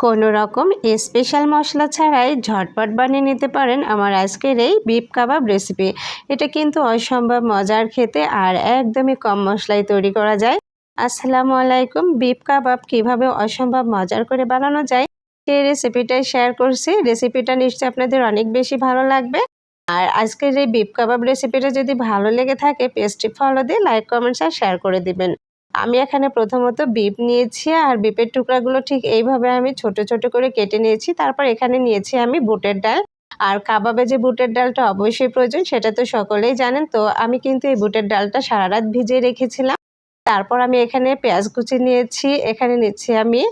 কোনো রকম স্পেশাল মশলা ছাড়াই ঝটপট বানিয়ে নিতে পারেন আমার আজকের এই বিপ কাবাব রেসিপি এটা কিন্তু অসম্ভব মজার খেতে আর একদমই কম মশলায় তৈরি করা যায়। আসসালামু আলাইকুম বিপ কাবাব কীভাবে অসম্ভব মজার করে বানানো যায় সেই রেসিপিটাই শেয়ার করছি। রেসিপিটা নিশ্চয়ই আপনাদের অনেক বেশি ভালো লাগবে। আর আজকের এই বিপ কাবাব রেসিপিটা যদি ভালো লেগে থাকে পেস্ট্রি ফলো দিয়ে লাইক কমেন্টস আর শেয়ার করে দিবেন। আমি এখানে প্রথমত বিপ নিয়েছি আর বিপের টুকরাগুলো ঠিক এইভাবে আমি ছোট ছোট করে কেটে নিয়েছি। তারপর এখানে নিয়েছি আমি বুটের ডাল। আর কাবাবে যে বুটের ডালটা অবশ্যই প্রয়োজন, সেটা তো সকলেই জানেন। তো আমি কিন্তু এই বুটের ডালটা সারা রাত ভিজিয়ে রেখেছিলাম। তারপর আমি এখানে পেঁয়াজ কুচি নিয়েছি, এখানে নিচ্ছি আমি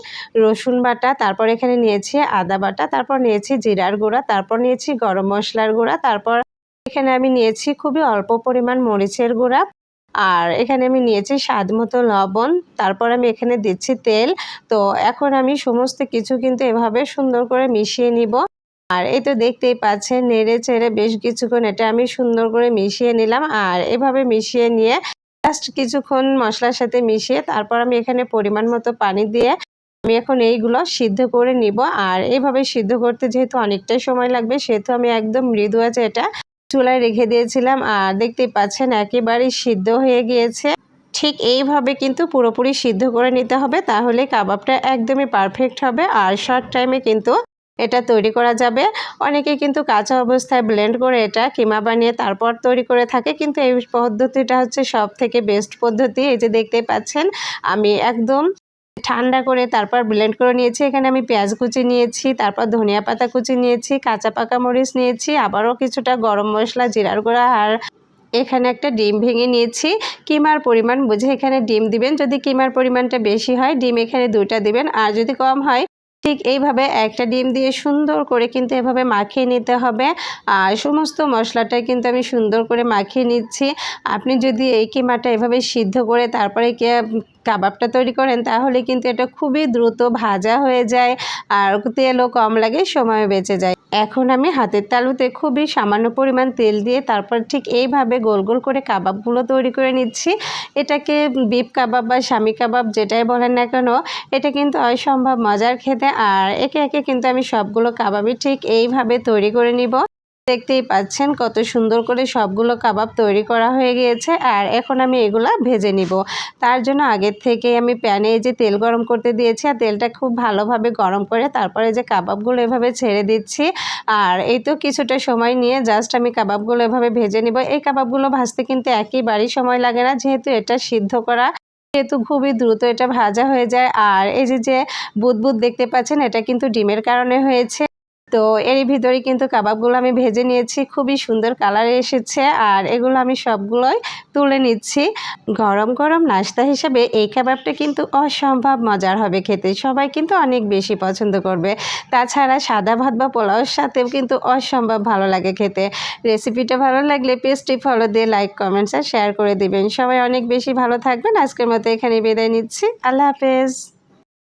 রসুন বাটা, তারপর এখানে নিয়েছি আদা বাটা, তারপর নিয়েছি জিরার গুঁড়া, তারপর নিয়েছি গরম মশলার গুঁড়া, তারপর এখানে আমি নিয়েছি খুবই অল্প পরিমাণ মরিচের গুঁড়া। আর এখানে আমি নিয়েছি স্বাদ মতো লবণ, তারপর আমি এখানে দিচ্ছি তেল। তো এখন আমি সমস্ত কিছু কিন্তু এভাবে সুন্দর করে মিশিয়ে নিব। আর এই তো দেখতেই পাচ্ছেন, নেড়ে চেড়ে বেশ কিছুক্ষণ এটা আমি সুন্দর করে মিশিয়ে নিলাম। আর এভাবে মিশিয়ে নিয়ে জাস্ট কিছুক্ষণ মশলার সাথে মিশিয়ে তারপর আমি এখানে পরিমাণ মতো পানি দিয়ে আমি এখন এইগুলো সিদ্ধ করে নিব। আর এইভাবে সিদ্ধ করতে যেহেতু অনেকটাই সময় লাগবে, সেহেতু আমি একদম মৃদু আছে এটা। চুলায় রেখে দিয়েছিলাম আর দেখতেই পাচ্ছেন একেবারেই সিদ্ধ হয়ে গিয়েছে। ঠিক এইভাবে কিন্তু পুরোপুরি সিদ্ধ করে নিতে হবে, তাহলে কাবাবটা একদমই পারফেক্ট হবে আর শর্ট টাইমে কিন্তু এটা তৈরি করা যাবে। অনেকে কিন্তু কাঁচা অবস্থায় ব্লেন্ড করে এটা কিমা বানিয়ে তারপর তৈরি করে থাকে, কিন্তু এই পদ্ধতিটা হচ্ছে সব থেকে বেস্ট পদ্ধতি। এই যে দেখতে পাচ্ছেন, আমি একদম ঠান্ডা করে তারপর ব্লেন্ড করে নিয়েছি। এখানে আমি পেঁয়াজ কুচি নিয়েছি, তারপর ধনিয়া পাতা কুচি নিয়েছি, কাঁচা পাকা মরিচ নিয়েছি, আবারও কিছুটা গরম মশলা, জিরার গুঁড়া আর এখানে একটা ডিম ভেঙে নিয়েছি। কিমার পরিমাণ বুঝে এখানে ডিম দিবেন। যদি কিমার পরিমাণটা বেশি হয়, ডিম এখানে দুইটা দিবেন। আর যদি কম হয়, ঠিক এইভাবে একটা ডিম দিয়ে সুন্দর করে কিন্তু এভাবে মাখিয়ে নিতে হবে। আর সমস্ত মশলাটা কিন্তু আমি সুন্দর করে মাখিয়ে নিচ্ছি। আপনি যদি এই কিমাটা এভাবে সিদ্ধ করে তারপরে কাবাবটা তৈরি করেন, তাহলে কিন্তু এটা খুবই দ্রুত ভাজা হয়ে যায় আর তেলও কম লাগে, সময় বেঁচে যায়। এখন আমি হাতের তালুতে খুবই সামান্য পরিমাণ তেল দিয়ে তারপর ঠিক এইভাবে গোল গোল করে কাবাবগুলো তৈরি করে নিচ্ছি। এটাকে বিপ কাবাব বা স্বামী কাবাব যেটাই বলেন না কেন, এটা কিন্তু অসম্ভব মজার খেতে আর একে একে কিন্তু আমি সবগুলো কাবাবই ঠিক এইভাবে তৈরি করে নিব। দেখতেই পাচ্ছেন কত সুন্দর করে সবগুলো কাবাব তৈরি করা হয়ে গিয়েছে আর এখন আমি এগুলা ভেজে নিব। তার জন্য আগের থেকে আমি প্যানে যে তেল গরম করতে দিয়েছি আর তেলটা খুব ভালোভাবে গরম করে তারপরে যে কাবাবগুলো এভাবে ছেড়ে দিচ্ছি আর এই তো কিছুটা সময় নিয়ে জাস্ট আমি কাবাবগুলো এভাবে ভেজে নিব। এই কাবাবগুলো ভাজতে কিন্তু একেবারেই সময় লাগে না, যেহেতু এটা সিদ্ধ করা, যেহেতু খুবই দ্রুত এটা ভাজা হয়ে যায়। আর এই যে যে বুদবুদ দেখতে পাচ্ছেন, এটা কিন্তু ডিমের কারণে হয়েছে। তো এরই ভিতরে কিন্তু কাবাবগুলো আমি ভেজে নিয়েছি, খুবই সুন্দর কালারে এসেছে। আর এগুলো আমি সবগুলোই তুলে নিচ্ছি। গরম গরম নাস্তা হিসেবে এই কাবাবটা কিন্তু অসম্ভব মজার হবে খেতে। সবাই কিন্তু অনেক বেশি পছন্দ করবে। তাছাড়া সাদা ভাত বা পোলাওর সাথেও কিন্তু অসম্ভব ভালো লাগে খেতে। রেসিপিটা ভালো লাগলে পেস্টটি ফলো দিয়ে লাইক কমেন্টস আর শেয়ার করে দিবেন। সবাই অনেক বেশি ভালো থাকবেন। আজকের মতো এখানে বিদায় নিচ্ছি। আল্লাহ হাফেজ।